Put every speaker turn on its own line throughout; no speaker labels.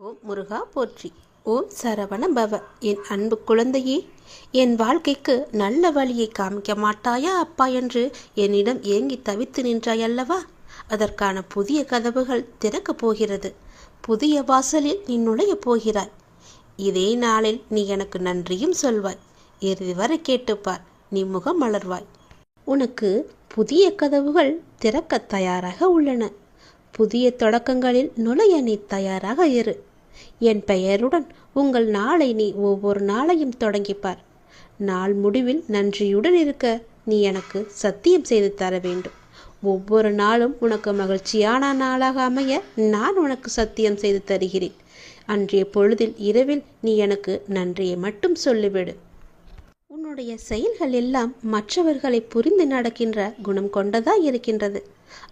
ஓம் முருகா போற்றி. ஓம் சரவண பவ என் அன்பு குழந்தையே என் வாழ்க்கைக்கு நல்ல வழியை காமிக்க மாட்டாயா அப்பா என்று என்னிடம் ஏங்கி தவித்து நின்றாய் அல்லவா? அதற்கான புதிய கதவுகள் திறக்கப் போகிறது. புதிய வாசலில் நீ நுழையப் போகிறாய். இதே நாளில் நீ எனக்கு நன்றியும் சொல்வாய். இறுதி வரை கேட்டுப்பார். நீ முகம் மலர்வாய். உனக்கு புதிய கதவுகள் திறக்க தயாராக உள்ளன. புதிய தொடக்கங்களில் நுழைய நீ தயாராக இரு. என் பெயருடன் உங்கள் நாளை நீ ஒவ்வொரு நாளையும் தொடங்கிப்பார். நாள் முடிவில் நன்றியுடன் இருக்க நீ எனக்கு சத்தியம் செய்து தர வேண்டும். ஒவ்வொரு நாளும் உனக்கு மகிழ்ச்சியான நாளாக அமைய நான் உனக்கு சத்தியம் செய்து தருகிறேன். அன்றைய பொழுதில் இரவில் நீ எனக்கு நன்றியை மட்டும் சொல்லிவிடு. உன்னுடைய செயல்கள் எல்லாம் மற்றவர்களை புரிந்து நடக்கின்ற குணம் கொண்டதா இருக்கின்றது.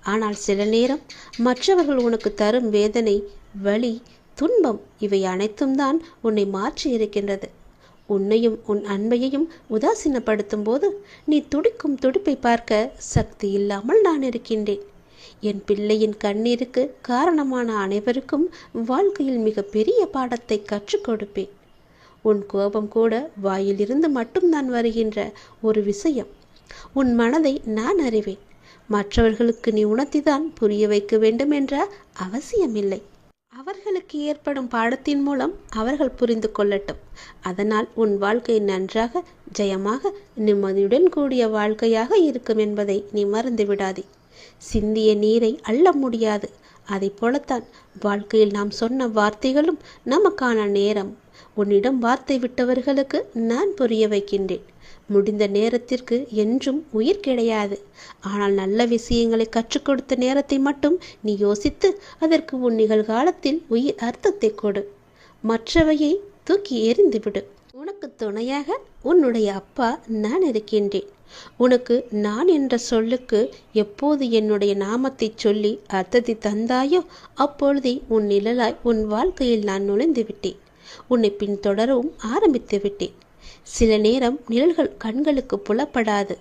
ஆனால் சில நேரம் மற்றவர்கள் உனக்கு தரும் வேதனை வலி துன்பம் இவை அனைத்தும் தான் உன்னை மாற்றி இருக்கின்றது. உன்னையும் உன் அன்பையையும் உதாசீனப்படுத்தும் போது நீ துடிக்கும் துடிப்பை பார்க்க சக்தி இல்லாமல் நான் இருக்கின்றேன். என் பிள்ளையின் கண்ணீருக்கு காரணமான அனைவருக்கும் வாழ்க்கையில் மிக பெரிய பாடத்தை கற்றுக் கொடுப்பேன். உன் கோபம் கூட வாயிலிருந்து மட்டும்தான் வருகின்ற ஒரு விஷயம். உன் மனதை நான் அறிவேன். மற்றவர்களுக்கு நீ உணர்த்திதான் புரிய வைக்க வேண்டும் என்ற அவசியமில்லை. அவர்களுக்கு ஏற்படும் பாடத்தின் மூலம் அவர்கள் புரிந்து கொள்ளட்டும். அதனால் உன் வாழ்க்கை நன்றாக ஜெயமாக நிம்மதியுடன் கூடிய வாழ்க்கையாக இருக்கும் என்பதை நீ மறந்து விடாதே. சிந்திய நீரை அள்ள முடியாது. அதை போலத்தான் வாழ்க்கையில் நாம் சொன்ன வார்த்தைகளும் நமக்கான நேரம். உன்னிடம் வார்த்தை விட்டவர்களுக்கு நான் புரிய வைக்கின்றேன். முடிந்த நேரத்திற்கு என்றும் உயிர் கிடையாது. ஆனால் நல்ல விஷயங்களை கற்றுக் கொடுத்த நேரத்தை மட்டும் நீ யோசித்து அதற்கு உன் நிகழ்காலத்தில் உயிர் அர்த்தத்தை கொடு. மற்றவையை தூக்கி எறிந்துவிடு. உனக்கு துணையாக உன்னுடைய அப்பா நான் இருக்கின்றேன். உனக்கு நான் என்ற சொல்லுக்கு எப்போது என்னுடைய நாமத்தை சொல்லி அர்த்தத்தை தந்தாயோ அப்பொழுதே உன் நிழலாய் உன் வாழ்க்கையில் நான் நுழைந்து விட்டேன் உன்னை பின்தொடரவும் ஆரம்பித்து விட்டேன் சில நேரம் நிழல்கள் கண்களுக்கு புலப்படாது.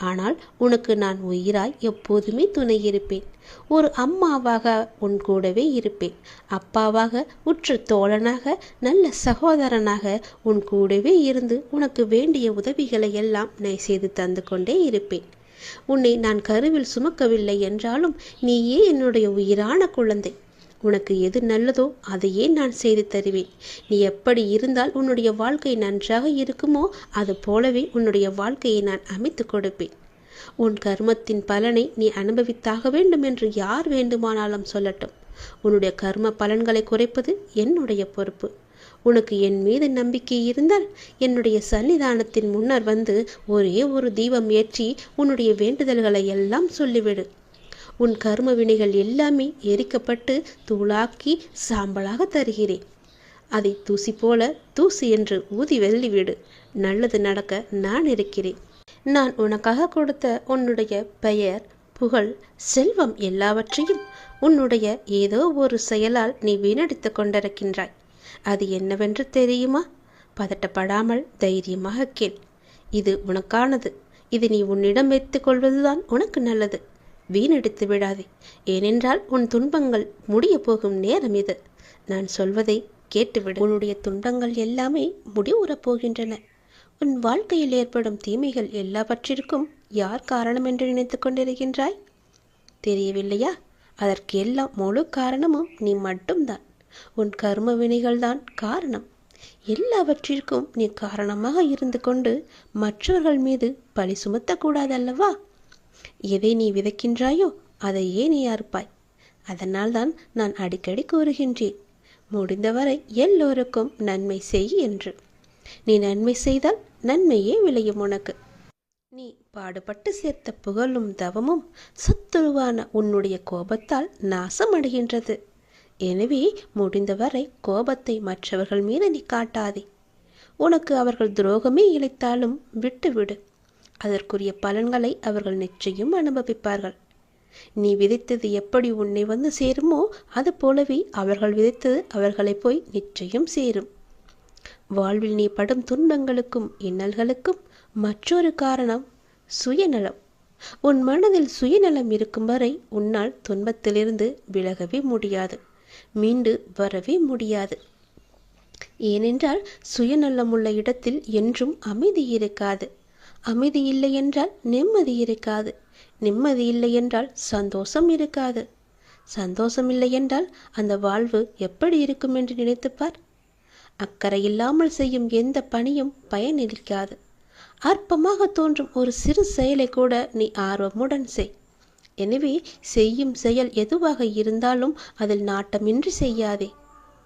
ஆனால் உனக்கு நான் உயிராய் எப்போதுமே துணை இருப்பேன். ஒரு அம்மாவாக உன் கூடவே இருப்பேன். அப்பாவாக உற்ற தோழனாக நல்ல சகோதரனாக உன் கூடவே இருந்து உனக்கு வேண்டிய உதவிகளை எல்லாம் நான் செய்து தந்து கொண்டே இருப்பேன். உன்னை நான் கருவில் சுமக்கவில்லை என்றாலும் நீயே என்னுடைய உயிரான குழந்தை. உனக்கு எது நல்லதோ அதையே நான் செய்து தருவேன். நீ எப்படி இருந்தால் உன்னுடைய வாழ்க்கை நன்றாக இருக்குமோ அது போலவே உன்னுடைய வாழ்க்கையை நான் அமைத்து கொடுப்பேன். உன் கர்மத்தின் பலனை நீ அனுபவித்தாக வேண்டும் என்று யார் வேண்டுமானாலும் சொல்லட்டும். உன்னுடைய கர்ம பலன்களை குறைப்பது என்னுடைய பொறுப்பு. உனக்கு என் மீது நம்பிக்கை இருந்தால் என்னுடைய சன்னிதானத்தின் முன்னர் வந்து ஒரே ஒரு தீபம் ஏற்றி உன்னுடைய வேண்டுதல்களை எல்லாம் சொல்லிவிடு. உன் கர்ம வினைகள் எல்லாமே எரிக்கப்பட்டு தூளாக்கி சாம்பலாக தருகிறேன். அதை தூசி போல தூசி என்று ஊதி வெள்ளிவிடு. நல்லது நடக்க நான் இருக்கிறேன். நான் உனக்காக கொடுத்த உன்னுடைய பெயர் புகழ் செல்வம் எல்லாவற்றையும் உன்னுடைய ஏதோ ஒரு செயலால் நீ வீணடித்து கொண்டிருக்கின்றாய். அது என்னவென்று தெரியுமா? பதட்டப்படாமல் தைரியமாக கேள். இது உனக்கானது. இது நீ உன்னிடம் வைத்துக் கொள்வதுதான் உனக்கு நல்லது. வீணடித்து விடாதே ஏனென்றால் உன் துன்பங்கள் முடிய போகும் நேரம் இது. நான் சொல்வதை கேட்டுவிடு. உன்னுடைய துன்பங்கள் எல்லாமே முடிவுறப் போகின்றன. உன் வாழ்க்கையில் ஏற்படும் தீமைகள் எல்லாவற்றிற்கும் யார் காரணம் என்று நினைத்து கொண்டிருக்கின்றாய்? தெரியவில்லையா? அதற்கு எல்லாம் முழு காரணமும் நீ மட்டும்தான். உன் கர்ம வினைகள்தான் காரணம். எல்லாவற்றிற்கும் நீ காரணமாக இருந்து கொண்டு மற்றவர்கள் மீது பழி சுமத்தக்கூடாதல்லவா? எதை நீ விதைக்கின்றாயோ அதையே நீ அறுப்பாய். அதனால்தான் நான் அடிக்கடி கூறுகின்றேன். முடிந்தவரை எல்லோருக்கும் நன்மை செய் என்று. நீ நன்மை செய்தால் நன்மையே விளையும் உனக்கு. நீ பாடுபட்டு சேர்த்த புகழும் தவமும் சத்துருவான உன்னுடைய கோபத்தால் நாசமடைகின்றது. எனவே முடிந்தவரை கோபத்தை மற்றவர்கள் மீது நீ காட்டாதே. உனக்கு அவர்கள் துரோகமே இழைத்தாலும் விட்டுவிடு. அதற்குரிய பலன்களை அவர்கள் நிச்சயம் அனுபவிப்பார்கள். நீ விதைத்தது எப்படி உன்னை வந்து சேருமோ அது போலவே அவர்கள் விதைத்தது அவர்களை போய் நிச்சயம் சேரும். வாழ்வில் நீ படும் துன்பங்களுக்கும் இன்னல்களுக்கும் மற்றொரு காரணம் சுயநலம். உன் மனதில் சுயநலம் இருக்கும் வரை உன்னால் துன்பத்திலிருந்து விலகவே முடியாது மீண்டு வரவே முடியாது. ஏனென்றால் சுயநலம் உள்ள இடத்தில் என்றும் அமைதி இருக்காது. அமைதி இல்லை என்றால் நிம்மதி இருக்காது. நிம்மதி இல்லை என்றால் சந்தோஷம் இருக்காது. சந்தோஷம் இல்லை என்றால் அந்த வாழ்வு எப்படி இருக்கும் என்று நினைத்துப்பார் அக்கறை இல்லாமல் செய்யும் எந்த பணியும் பயனளிக்காது அற்பமாக தோன்றும் ஒரு சிறு செயலை கூட நீ ஆர்வமுடன் செய். எனவே செய்யும் செயல் எதுவாக இருந்தாலும் அதில் நாட்டமின்றி செய்யாதே.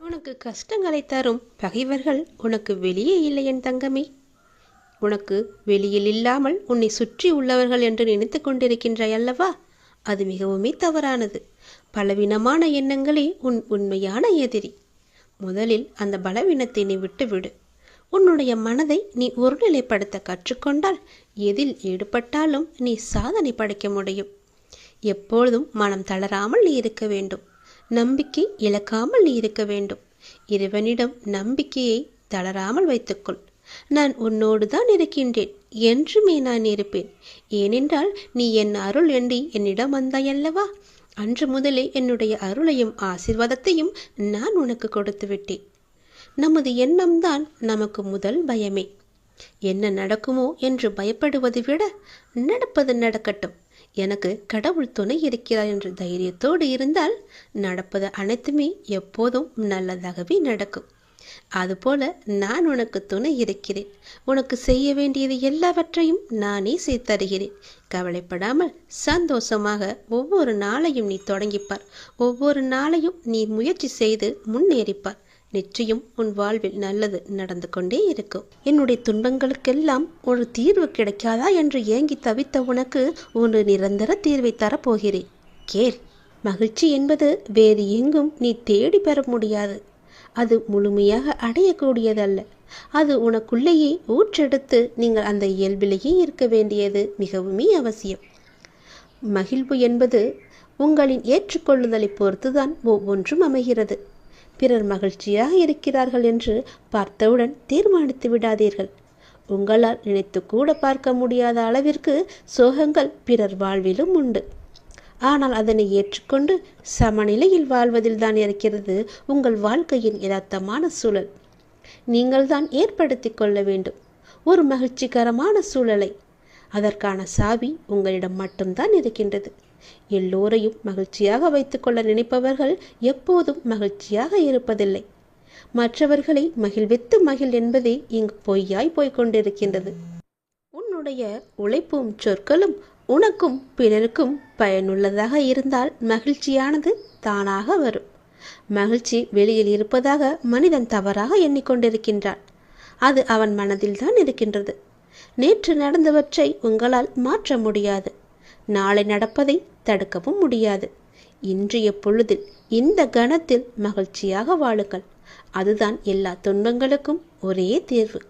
உனக்கு கஷ்டங்களை தரும் பகைவர்கள் உனக்கு வெளியே இல்லை என் தங்கமே. உனக்கு வெளியில் இல்லாமல் உன்னை சுற்றி உள்ளவர்கள் என்று நினைத்து கொண்டிருக்கின்றாய் அல்லவா? அது மிகவுமே தவறானது. பலவீனமான எண்ணங்களே உன் உண்மையான எதிரி. முதலில் அந்த பலவீனத்தை நீ விட்டுவிடு. உன்னுடைய மனதை நீ ஒருநிலைப்படுத்த கற்றுக்கொண்டால் எதில் ஈடுபட்டாலும் நீ சாதனை படைக்க முடியும். எப்பொழுதும் மனம் தளராமல் நீ இருக்க வேண்டும். நம்பிக்கை இழக்காமல் நீ இருக்க வேண்டும். இறைவனிடம் நம்பிக்கையை தளராமல் வைத்துக்கொள். நான் உன்னோடு தான் இருக்கின்றேன். என்றுமே நான் இருப்பேன். ஏனென்றால் நீ என் அருள் எண்ணி என்னிடம் வந்தாயல்லவா? அன்று முதலே என்னுடைய அருளையும் ஆசிர்வாதத்தையும் நான் உனக்கு கொடுத்து விட்டேன். நமது எண்ணம்தான் நமக்கு முதல் பயமே. என்ன நடக்குமோ என்று பயப்படுவதை விட நடப்பது நடக்கட்டும். எனக்கு கடவுள் துணை இருக்கிறார் என்ற தைரியத்தோடு இருந்தால் நடப்பது அனைத்துமே எப்போதும் நல்லதாகவே நடக்கும். அதுபோல நான் உனக்கு துணை இருக்கிறேன். உனக்கு செய்ய வேண்டியது எல்லாவற்றையும் நானே செய்து தருகிறேன் கவலைப்படாமல் சந்தோஷமாக ஒவ்வொரு நாளையும் நீ தொடங்கிப்பார். ஒவ்வொரு நாளையும் நீ முயற்சி செய்து முன்னேறிப்பார். நிச்சயம் உன் வாழ்வில் நல்லது நடந்து கொண்டே இருக்கும். என்னுடைய துன்பங்களுக்கெல்லாம் ஒரு தீர்வு கிடைக்காதா என்று ஏங்கி தவித்த உனக்கு ஒரு நிரந்தர தீர்வை தரப்போகிறேன். கேள் மகிழ்ச்சி என்பது வேறு எங்கும் நீ தேடி பெற முடியாது. அது முழுமையாக அடையக்கூடியதல்ல. அது உனக்குள்ளேயே ஊற்றெடுத்து நீங்கள் அந்த இயல்பிலேயே இருக்க வேண்டியது மிகவுமே அவசியம். மகிழ்வு என்பது உங்களின் ஏற்றுக்கொள்ளுதலை பொறுத்துதான் ஒவ்வொன்றும் அமைகிறது. பிறர் மகிழ்ச்சியாக இருக்கிறார்கள் என்று பார்த்தவுடன் தீர்மானித்து விடாதீர்கள். உங்களால் நினைத்து கூட பார்க்க முடியாத அளவிற்கு சோகங்கள் பிறர் வாழ்விலும் உண்டு. ஆனால் அதனை ஏற்றுக்கொண்டு சமநிலையில் வாழ்வதில் தான் இருக்கிறது உங்கள் வாழ்க்கையின் யதார்த்தமான சூழல். நீங்கள் தான் ஏற்படுத்தி கொள்ள வேண்டும். ஒரு மகிழ்ச்சிகரமான சூழலை. அதற்கான சாவி உங்களிடம் மட்டும்தான் இருக்கின்றது. எல்லோரையும் மகிழ்ச்சியாக வைத்துக்கொள்ள நினைப்பவர்கள் எப்போதும் மகிழ்ச்சியாக இருப்பதில்லை. மற்றவர்களை மகிழ்வித்து மகிழ் என்பதே இங்கு பொய்யாய் போய்க் கொண்டிருக்கின்றது. உன்னுடைய உழைப்பும் சொற்களும் உனக்கும் பிறருக்கும் பயனுள்ளதாக இருந்தால் மகிழ்ச்சியானது தானாக வரும். மகிழ்ச்சி வெளியில் இருப்பதாக மனிதன் தவறாக எண்ணிக்கொண்டிருக்கின்றான். அது அவன் மனதில்தான் இருக்கின்றது. நேற்று நடந்தவற்றை உங்களால் மாற்ற முடியாது. நாளை நடப்பதை தடுக்கவும் முடியாது. இன்றைய பொழுதில் இந்த கணத்தில் மகிழ்ச்சியாக வாழுங்கள். அதுதான் எல்லா துன்பங்களுக்கும் ஒரே தீர்வு.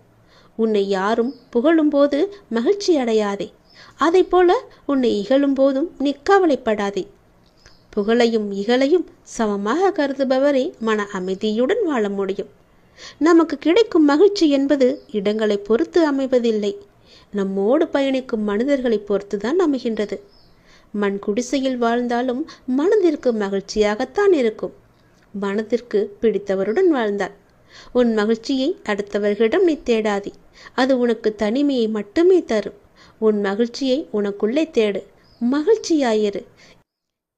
உன்னை யாரும் புகழும்போது மகிழ்ச்சி அடையாதே. அதை போல உன்னை இகழும் போதும் நீ கவலைப்படாதே. புகழையும் இகழையும் சமமாக கருதுபவரே மன அமைதியுடன் வாழ முடியும். நமக்கு கிடைக்கும் மகிழ்ச்சி என்பது இடங்களை பொறுத்து அமைவதில்லை. நம்மோடு பயணிக்கும் மனிதர்களை பொறுத்துதான் அமைகின்றது. மண் குடிசையில் வாழ்ந்தாலும் மனதிற்கு மகிழ்ச்சியாகத்தான் இருக்கும். மனதிற்கு பிடித்தவருடன் வாழ்ந்தாள் உன் மகிழ்ச்சியை அடுத்தவர்களிடம் நீ தேடாதே. அது உனக்கு தனிமையை மட்டுமே தரும். உன் மகிழ்ச்சியை உனக்குள்ளே தேடு. மகிழ்ச்சியாயிரு.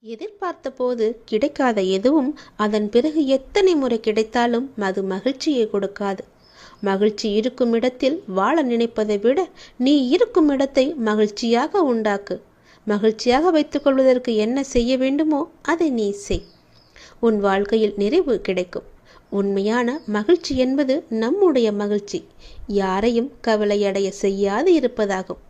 எதிர்பார்த்த போது கிடைக்காத எதுவும் அதன் பிறகு எத்தனை முறை கிடைத்தாலும் அது மகிழ்ச்சியை கொடுக்காது. மகிழ்ச்சி இருக்கும் இடத்தில் வாழ நினைப்பதை விட நீ இருக்கும் இடத்தை மகிழ்ச்சியாக உண்டாக்கு. மகிழ்ச்சியாக வைத்துக் கொள்வதற்கு என்ன செய்ய வேண்டுமோ அதை நீ செய். உன் வாழ்க்கையில் நிறைவு கிடைக்கும். உண்மையான மகிழ்ச்சி என்பது நம்முடைய மகிழ்ச்சி. யாரையும் கவலையடைய செய்யாது இருப்பதாகும்.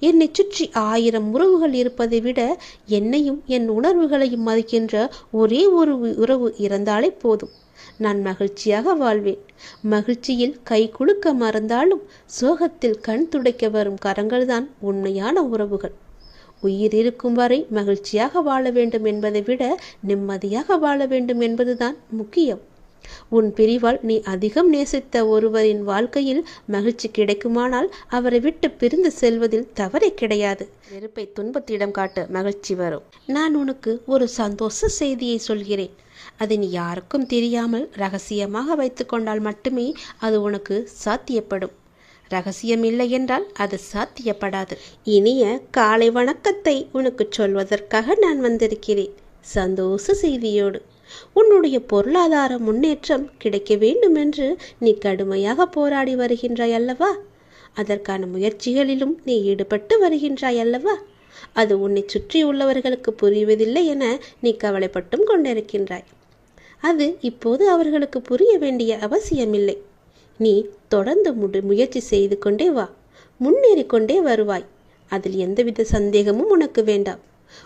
என்னை சுற்றி ஆயிரம் உறவுகள் இருப்பதை விட என்னையும் என் உணர்வுகளையும் மதிக்கின்ற ஒரே ஒரு உறவு இருந்தாலே போதும். நான் மகிழ்ச்சியாக வாழ்வேன். மகிழ்ச்சியில் கை குலுக்க மறந்தாலும் சோகத்தில் கண் துடைக்க வரும் கரங்கள்தான் உண்மையான உறவுகள். உயிர் இருக்கும் வரை மகிழ்ச்சியாக வாழ வேண்டும் என்பதை விட நிம்மதியாக வாழ வேண்டும் என்பதுதான் முக்கியம். உன் பிரிவால் நீ அதிகம் நேசித்த ஒருவரின் வாழ்க்கையில் மகிழ்ச்சி கிடைக்குமானால் அவரை விட்டு பிரிந்து செல்வதில் தவறே கிடையாது. நெருப்பை துன்பத்திடம் காட்ட மகிழ்ச்சி வரும். நான் உனக்கு ஒரு சந்தோஷ செய்தியை சொல்கிறேன். அது நீ யாருக்கும் தெரியாமல் ரகசியமாக வைத்துக்கொண்டால் மட்டுமே அது உனக்கு சாத்தியப்படும். ரகசியம் இல்லை என்றால் அது சாத்தியப்படாது. இனிய காலை வணக்கத்தை உனக்கு சொல்வதற்காக நான் வந்திருக்கிறேன். சந்தோஷ செய்தியோடு. உன்னுடைய பொருளாதார முன்னேற்றம் கிடைக்க வேண்டும் என்று நீ கடுமையாக போராடி வருகின்றாய் அல்லவா? அதற்கான முயற்சிகளிலும் நீ ஈடுபட்டு வருகின்றாய் அல்லவா? அது உன்னை சுற்றியுள்ளவர்களுக்கு புரிவதில்லை என நீ கவலைப்பட்டும் கொண்டிருக்கின்றாய். அது இப்போது அவர்களுக்கு புரிய வேண்டிய அவசியமில்லை. நீ தொடர்ந்து முடி முயற்சி செய்து கொண்டே வா. முன்னேறி கொண்டே வருவாய். அதில் எந்தவித சந்தேகமும் உனக்கு வேண்டாம்.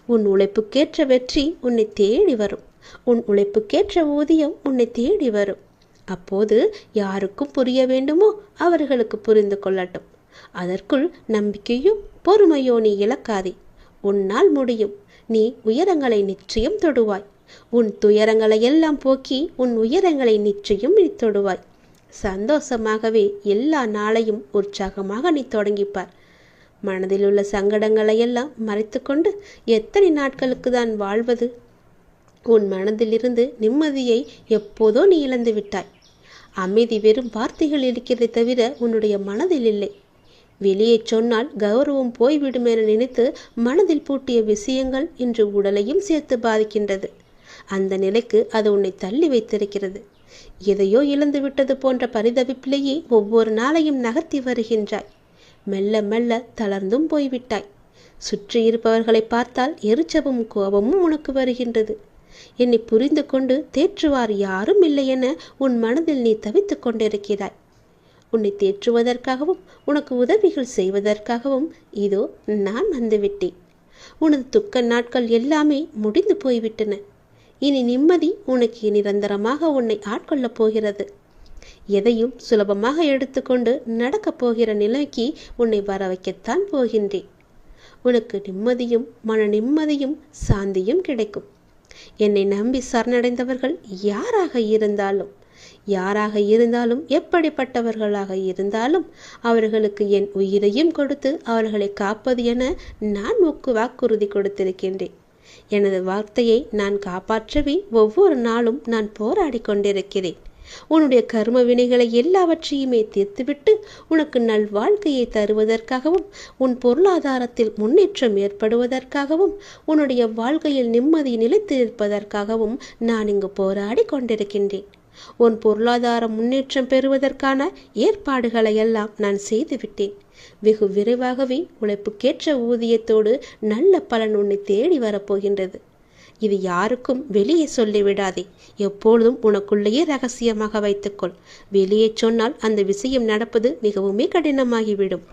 உன் உழைப்புக்கேற்ற வெற்றி உன்னை தேடி வரும். உன் உழைப்புக்கேற்ற ஊதியம் உன்னை தேடி வரும். அப்போது யாருக்கும் புரிய வேண்டுமோ அவர்களுக்கு புரிந்து கொள்ளட்டும். அதற்குள் நம்பிக்கையும் பொறுமையோ நீ இழக்காதே. உன்னால் முடியும். நீ உயரங்களை நிச்சயம் தொடுவாய். உன் துயரங்களை எல்லாம் போக்கி உன் உயரங்களை நிச்சயம் நீ தொடுவாய். சந்தோஷமாகவே எல்லா நாளையும் உற்சாகமாக நீ தொடங்கிப்பார். மனதில் உள்ள சங்கடங்களை எல்லாம் மறைத்துக்கொண்டு எத்தனை நாட்களுக்கு தான் வாழ்வது? உன் மனதிலிருந்து நிம்மதியை எப்போதோ நீ இழந்து விட்டாய். அமைதி வெறும் வார்த்தைகள் இருக்கிறதை தவிர உன்னுடைய மனதில் இல்லை. வெளியே சொன்னால் கௌரவம் போய்விடும் என நினைத்து மனதில் பூட்டிய விஷயங்கள் இன்று உடலையும் சேர்த்து பாதிக்கின்றது. அந்த நிலைக்கு அது உன்னை தள்ளி வைத்திருக்கிறது. எதையோ இழந்து விட்டது போன்ற பரிதவிப்பிலேயே ஒவ்வொரு நாளையும் நகர்த்தி வருகின்றாய். மெல்ல மெல்ல தளர்ந்தும் போய்விட்டாய். சுற்றி இருப்பவர்களை பார்த்தால் எரிச்சவும் கோபமும் உனக்கு வருகின்றது. என்னை புரிந்து கொண்டு தேற்றுவார் யாரும் இல்லை என உன் மனதில் நீ தவித்துக் கொண்டிருக்கிறாய். உன்னை தேற்றுவதற்காகவும் உனக்கு உதவிகள் செய்வதற்காகவும் இதோ நான் வந்துவிட்டேன். உனது துக்க நாட்கள் எல்லாமே முடிந்து போய்விட்டன. இனி நிம்மதி உனக்கு நிரந்தரமாக உன்னை ஆட்கொள்ளப் போகிறது. எதையும் சுலபமாக எடுத்துக்கொண்டு நடக்கப் போகிற நிலைக்கு உன்னை வர வைக்கத்தான் போகின்றேன். உனக்கு நிம்மதியும் மன நிம்மதியும் சாந்தியும் கிடைக்கும். என்னை நம்பி சரணடைந்தவர்கள் யாராக இருந்தாலும் யாராக இருந்தாலும் எப்படிப்பட்டவர்களாக இருந்தாலும் அவர்களுக்கு என் உயிரையும் கொடுத்து அவர்களை காப்பது என நான் முக்கு வாக்குறுதி கொடுத்திருக்கின்றேன். எனது வார்த்தையை நான் காப்பாற்றவே ஒவ்வொரு நாளும் நான் போராடி கொண்டிருக்கிறேன். உன்னுடைய கர்ம வினைகளை எல்லாவற்றையுமே தீர்த்துவிட்டு உனக்கு நல் வாழ்க்கையை தருவதற்காகவும் உன் பொருளாதாரத்தில் முன்னேற்றம் ஏற்படுவதற்காகவும் உன்னுடைய வாழ்க்கையில் நிம்மதி நிலைத்து இருப்பதற்காகவும் நான் இங்கு போராடி கொண்டிருக்கின்றேன். உன் பொருளாதார முன்னேற்றம் பெறுவதற்கான ஏற்பாடுகளை எல்லாம் நான் செய்துவிட்டேன் வெகு விரைவாகவே உழைப்புக்கேற்ற ஊதியத்தோடு நல்ல பலன் உன்னை தேடி வரப்போகின்றது இது யாருக்கும் வெளியே சொல்லிவிடாதே. எப்பொழுதும் உனக்குள்ளேயே ரகசியமாக வைத்துக்கொள். வெளியே சொன்னால் அந்த விஷயம் நடப்பது மிகவுமே கடினமாகிவிடும்.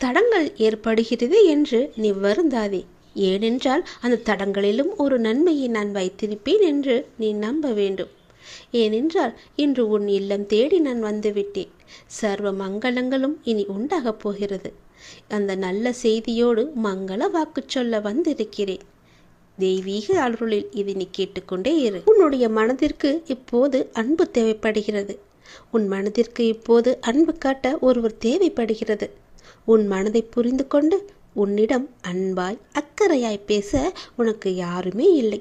தடங்கள் ஏற்படுகிறது என்று நீ வருந்தாதே. ஏனென்றால் அந்த தடங்களிலும் ஒரு நன்மையை நான் வைத்திருப்பேன் என்று நீ நம்ப வேண்டும். ஏனென்றால் இன்று உன் இல்லம் தேடி நான் வந்துவிட்டேன். சர்வ மங்களங்களும் இனி உண்டாகப் போகிறது. அந்த நல்ல செய்தியோடு மங்கள வாக்கு சொல்ல வந்திருக்கிறேன். தெய்வீக அருளில் இது நீ கேட்டுக்கொண்டே இரு. உன்னுடைய மனதிற்கு இப்போது அன்பு தேவைப்படுகிறது. உன் மனதிற்கு இப்போது அன்பு காட்ட ஒருவர் தேவைப்படுகிறது. உன் மனதை புரிந்து கொண்டு உன்னிடம் அன்பாய் அக்கறையாய் பேச உனக்கு யாருமே இல்லை.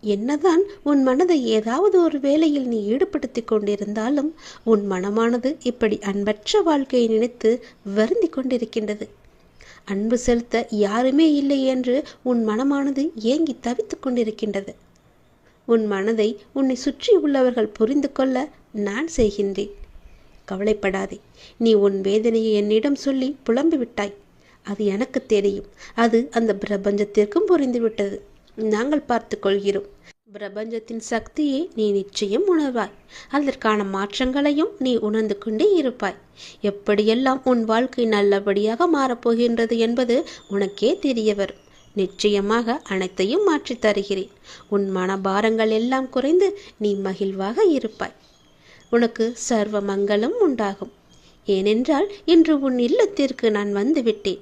என்னதான் உன் மனதை ஏதாவது ஒரு வேலையில் நீ ஈடுபடுத்தி கொண்டிருந்தாலும் உன் மனமானது இப்படி அன்பற்ற வாழ்க்கையை நினைத்து வருந்தி கொண்டிருக்கின்றது. அன்பு செலுத்த யாருமே இல்லை என்று உன் மனமானது ஏங்கி தவித்து கொண்டிருக்கின்றது. உன் மனதை உன்னை சுற்றி உள்ளவர்கள் புரிந்து கொள்ள நான் செய்கின்றேன். கவலைப்படாதே. நீ உன் வேதனையை என்னிடம் சொல்லி புலம்பி விட்டாய். அது எனக்கு தெரியும். அது அந்த பிரபஞ்சத்திற்கும் புரிந்துவிட்டது. நாங்கள் பார்த்து கொள்கிறோம். பிரபஞ்சத்தின் சக்தியை நீ நிச்சயம் உணர்வாய். அதற்கான மாற்றங்களையும் நீ உணர்ந்து கொண்டே இருப்பாய். எப்படியெல்லாம் உன் வாழ்க்கை நல்லபடியாக மாறப்போகின்றது என்பது உனக்கே தெரிய வரும். நிச்சயமாக அனைத்தையும் மாற்றித் தருகிறேன். உன் மனபாரங்கள் எல்லாம் குறைந்து நீ மகிழ்வாக இருப்பாய். உனக்கு சர்வ மங்களம் உண்டாகும். ஏனென்றால் இன்று உன் இல்லத்திற்கு நான் வந்துவிட்டேன்.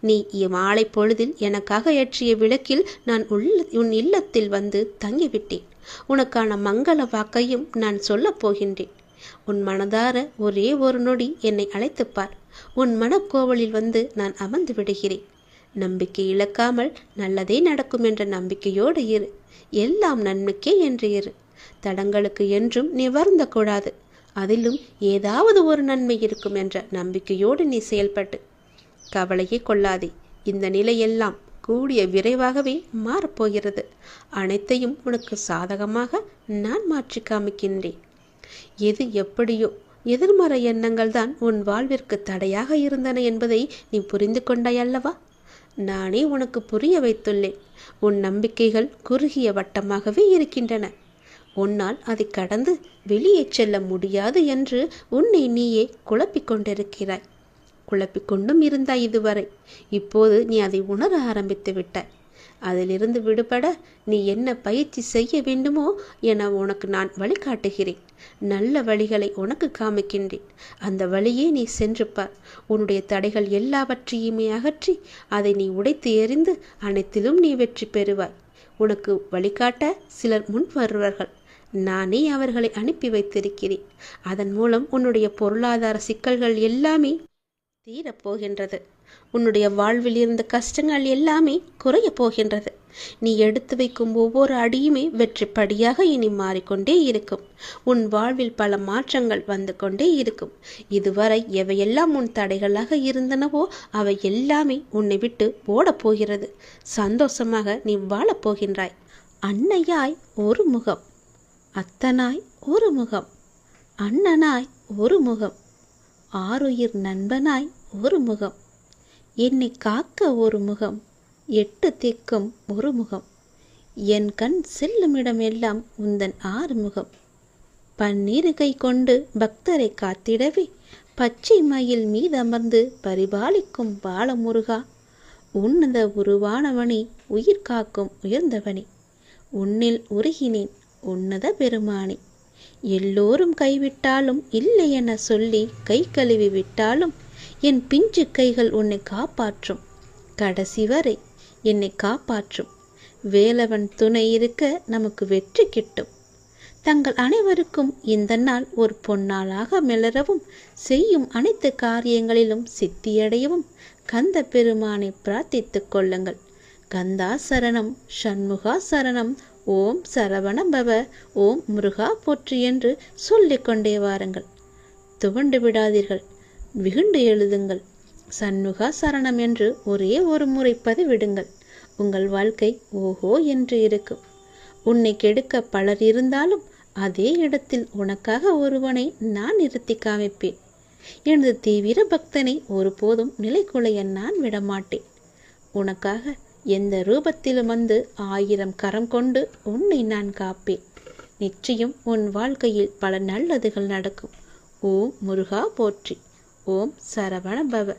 நீ மாலை பொழுதில் எனக்காக ஏற்றிய விளக்கில் நான் உள்ள உன் இல்லத்தில் வந்து தங்கிவிட்டேன். உனக்கான மங்கள வாக்கையும் நான் சொல்லப் போகின்றேன். உன் மனதார ஒரே ஒரு நொடி என்னை அழைத்துப்பார் உன் மனக்கோவலில் வந்து நான் அமர்ந்து விடுகிறேன். நம்பிக்கை இழக்காமல் நல்லதே நடக்கும் என்ற நம்பிக்கையோடு இரு. எல்லாம் நன்மைக்கே என்று இரு. தடங்களுக்கு என்றும் நீ வருந்தக்கூடாது. அதிலும் ஏதாவது ஒரு நன்மை இருக்கும் என்ற நம்பிக்கையோடு நீ செயல்பட்டு. கவலையே கொள்ளாதே. இந்த நிலையெல்லாம் கூடிய விரைவாகவே மாறப்போகிறது. அனைத்தையும் உனக்கு சாதகமாக நான் மாற்றி காமிக்கின்றேன். எது எப்படியோ எதிர்மறை எண்ணங்கள் தான் உன் வாழ்விற்கு தடையாக இருந்தன என்பதை நீ புரிந்து கொண்டாய் அல்லவா? நானே உனக்கு புரிய வைத்துள்ளேன். உன் நம்பிக்கைகள் குறுகிய வட்டமாகவே இருக்கின்றன. உன்னால் அதை கடந்து வெளியே செல்ல முடியாது என்று உன்னை நீயே குழப்பிக் கொண்டிருக்கிறாய். குழப்பிக்கொண்டும் இருந்தாய் இதுவரை. இப்போது நீ அதை உணர ஆரம்பித்து விட்டாய் அதிலிருந்து விடுபட நீ என்ன பயிற்சி செய்ய வேண்டுமோ என உனக்கு நான் வழிகாட்டுகிறேன். நல்ல வழிகளை உனக்கு காமிக்கின்றேன். அந்த வழியே நீ சென்று பார். உன்னுடைய தடைகள் எல்லாவற்றையுமே அகற்றி அதை நீ உடைத்து எறிந்து அனைத்திலும் நீ வெற்றி பெறுவாய். உனக்கு வழிகாட்ட சிலர் முன் வருவார்கள். நானே அவர்களை அனுப்பி வைத்திருக்கிறேன். அதன் மூலம் உன்னுடைய பொருளாதார சிக்கல்கள் எல்லாமே தீரப்போகின்றது. உன்னுடைய வாழ்வில் இருந்த கஷ்டங்கள் எல்லாமே குறைய போகின்றது நீ எடுத்து வைக்கும் ஒவ்வொரு அடியுமே வெற்றிப்படியாக இனி மாறிக்கொண்டே இருக்கும். உன் வாழ்வில் பல மாற்றங்கள் வந்து கொண்டே இருக்கும். இதுவரை எவையெல்லாம் உன் தடைகளாக இருந்தனவோ அவை எல்லாமே உன்னை விட்டு ஓடப் போகிறது சந்தோஷமாக நீ வாழப்போகின்றாய். அன்னையாய் ஒரு முகம். அத்தனாய் ஒரு முகம். அண்ணனாய் ஒரு முகம். ஆறுயிர் நண்பனாய் ஒரு முகம். என்னை காக்க ஒரு முகம் எட்டு திக்கும் ஒரு முகம். என் கண் செல்லுமிடமெல்லாம் உந்தன் ஆறு முகம். பன்னிருகை கொண்டு பக்தரை காத்திடவே பச்சை மயில் மீதமர்ந்து பரிபாலிக்கும் பாலமுருகா. உன்னத உருவானவனி உயிர் காக்கும் உயர்ந்தவனி. உன்னில் உருகினேன் உன்னத பெருமானி. எல்லோரும் கைவிட்டாலும் இல்லை என சொல்லி கை கழுவி விட்டாலும் என் பிஞ்சு கைகள் உன்னை காப்பாற்றும். கடைசி வரை என்னை காப்பாற்றும். வேலவன் துணை இருக்க நமக்கு வெற்றி கிட்டும். தங்கள் அனைவருக்கும் இந்த நாள் ஒரு பொன்னாளாக மிளரவும் செய்யும் அனைத்து காரியங்களிலும் சித்தியடையவும் கந்த பெருமானை பிரார்த்தித்துக் கொள்ளுங்கள். கந்தா சரணம் சண்முகா சரணம் ஓம் சரவண பவ ஓம் முருகா போற்றி என்று சொல்லிக்கொண்டே வாருங்கள். துவண்டு விடாதீர்கள். விகுண்டு எழுதுங்கள். சண்முகா சரணம் என்று ஒரே ஒரு முறை பதிவிடுங்கள். உங்கள் வாழ்க்கை ஓஹோ என்று இருக்கும். உன்னை கெடுக்க பலர் இருந்தாலும் அதே இடத்தில் உனக்காக ஒருவனை நான் நிறுத்தி காமிப்பேன். எனது தீவிர பக்தனை ஒருபோதும் நிலைக்குலைய நான் விடமாட்டேன். உனக்காக எந்த ரூபத்திலும் வந்து ஆயிரம் கரம் கொண்டு உன்னை நான் காப்பேன். நிச்சயம் உன் வாழ்க்கையில் பல நல்லதுகள் நடக்கும். ஓம் முருகா போற்றி. ஓம் சரவண பவ